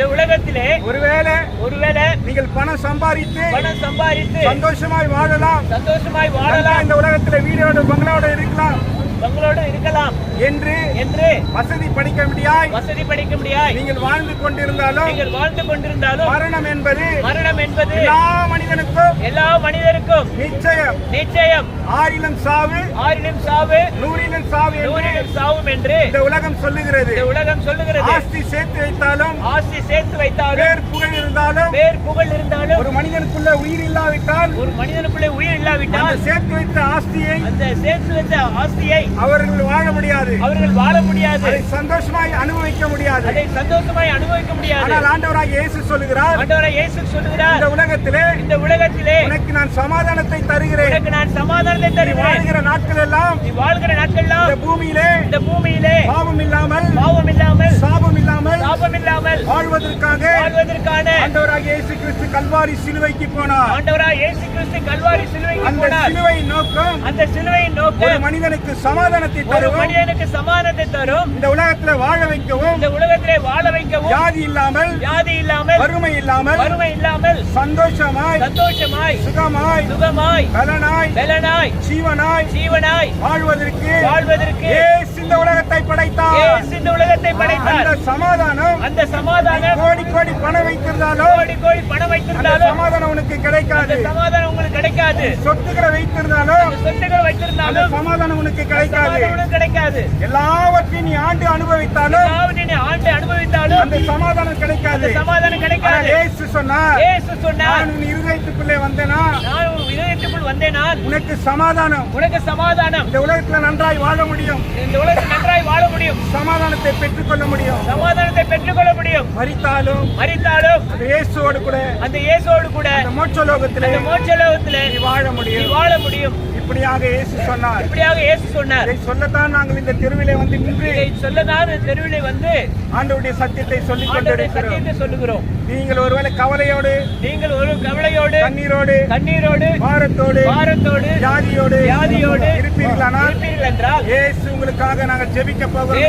இந்த உலகத்திலே ஒருவேளை ஒருவேளை நீங்கள் பணம் சம்பாதித்து பணம் சம்பாதித்து சந்தோஷமாய் வாழலாம். சந்தோஷமாய் வாழலாம். இந்த உலகத்துல வீடோட பங்களாவோட இருக்கலாம். உங்களோடு இருக்கலாம். என்று என்று வசதி படிக்க முடியாய். வசதி படிக்க முடியாது நீங்கள் வாழ்ந்து கொண்டிருந்தாலும் நீங்கள் வாழ்ந்து கொண்டிருந்தாலும் மரணம் என்பது மரணம் என்பது எல்லா மனிதனுக்கும் எல்லா மனிதருக்கும் நிச்சயம். நிச்சயம். ஆறிலும் சாவு ஆறிலும் சாவு நூறிலும் சாவு நூறிலும் சாவும் என்று இந்த உலகம் சொல்லுகிறது. இந்த உலகம் சொல்லுகிறது. ஆஸ்தி சேர்த்து வைத்தாலும் ஆஸ்தி சேர்த்து வைத்தாலும் பேர் புகழ் இருந்தாலும் பேர் புகழ் இருந்தாலும் ஒரு மனிதனுக்குள்ள உயிர் இல்லாவிட்டால் ஒரு மனிதனுக்குள்ளே உயிர் இல்லாவிட்டால் சேர்த்து வைத்த ஆஸ்தியை அந்த சேர்த்து வைத்த ஆஸ்தியை அவர்கள் வாழ முடியாது. அவர்கள் வாழ முடியாது. அதை சந்தோஷமாய் அனுபவிக்க முடியாது. அதை சந்தோஷமாய் அனுபவிக்க முடியாது. ஆனால் ஆண்டவராக இயேசு சொல்லுகிறார் ஆண்டவரை இயேசு சொல்லுகிறார் இந்த உலகத்திலே இந்த உலகத்திலே உனக்கு நான் சமாதானத்தை தருகிறேன். உனக்கு நான் சமாதானத்தை தருகிறேன். வாழ்கிற நாட்கள் எல்லாம் நீ வாழ்கிற நாட்கள்லாம் இந்த பூமியிலே இந்த பூமியிலே பாவம் இல்லாமல் பாவம் இல்லாமல் சாபம் இல்லாமல் சாபம் இல்லாமல் வாழ்வதற்காக வாழ்வதற்கான ஆண்டவராக இயேசு கிறிஸ்து கல்வாரி சிலுவைக்கு போனார். ஆண்டவராய் இயேசு கிறிஸ்து கல்வாரி சிலுவைக்கு அந்த போனார். சிலுவை நோக்கம் அந்த சிலுவையின் ஒரு நோக்கம் மனிதனுக்கு சமாதானத்தை ஒரு தருவோம் மனிதனுக்கு சமாதானத்தை தரும். இந்த உலகத்துல வாழ வைக்கவும் இந்த உலகத்திலே வாழ வைக்கவும் வியாதி இல்லாமல் வியாதி இல்லாமல் வறுமை இல்லாமல் வறுமை இல்லாமல் சந்தோஷமாய் சந்தோஷமாய் சுகமாய் சுகமாய் பலனாய் பலனாய் ஜீவனாய் ஜீவனாய் வாழ்வதற்கு வாழ்வதற்கு இயேசு இந்த உலகத்தை படைத்தார். இயேசு இந்த உலகத்தை படைத்தார். அந்த சமாதானம் அந்த சமாதானம் கோடி கோடி பணம் வைத்திருந்தாலும் கோடி கோடி பணம் வைத்திருந்தாலும் சமாதானம் உனக்கு கிடைக்காது. சமாதானம் உங்களுக்கு கிடைக்காது. சொத்துக்களை வைத்திருந்தாலும் சொத்துக்கள் வைத்திருந்தாலும் சமாதானம் உனக்கு கிடைக்காது. உனக்கு கிடைக்காது. எல்லாவற்றையும் நீ ஆண்டு அனுபவித்தாலும் அதாவது நீ ஆண்டு அனுபவித்தாலும் அந்த சமாதானம் கிடைக்காது. சமாதானம் கிடைக்காது. இயேசு சொன்னார் இயேசு சொன்னார் நான் உன் இருதயத்துக்குள்ளே வந்தேனா? நான் உன் இதயத்துக்குள் வந்தேன்? உனக்கு சமாதானம். உனக்கு சமாதானம். இந்த உலகத்துல நன்றாய் வாழ முடியும். இந்த முடியும் சமாதானத்தை பெற்றுக்கொள்ள முடியும். சமாதானத்தை பெற்றுக்கொள்ள முடியும். மறித்தாலும் மறித்தாலும் அந்த இயேசுவோடு கூட அந்த இயேசோடு கூட அந்த மோட்சலோகத்திலே அந்த மோட்சலோகத்திலே நீ வாழ நீ முடியும் வாழ முடியும். இப்படியாக இயேசு சொன்னார். இப்படியாக இயேசு சொன்னார். இதை சொல்லத்தான் நாங்கள் இந்த தெருவிலே வந்து நின்று இதை சொல்லதான் தெருவிலே வந்து ஆண்டவருடைய சத்தியத்தை கொண்டிருக்கிறோம். சத்தியத்தை சொல்லுகிறோம். நீங்கள் ஒருவேளை கவலையோடு நீங்கள் ஒரு கவலையோடு கண்ணீரோடு கண்ணீரோடு பாரத்தோடு பாரத்தோடு வியாதியோடு வியாதியோடு இருப்பீர்களானால் இருப்பீர்கள் இயேசு உங்களுக்காக நாங்கள் ஜெபிக்க போகிறோம்.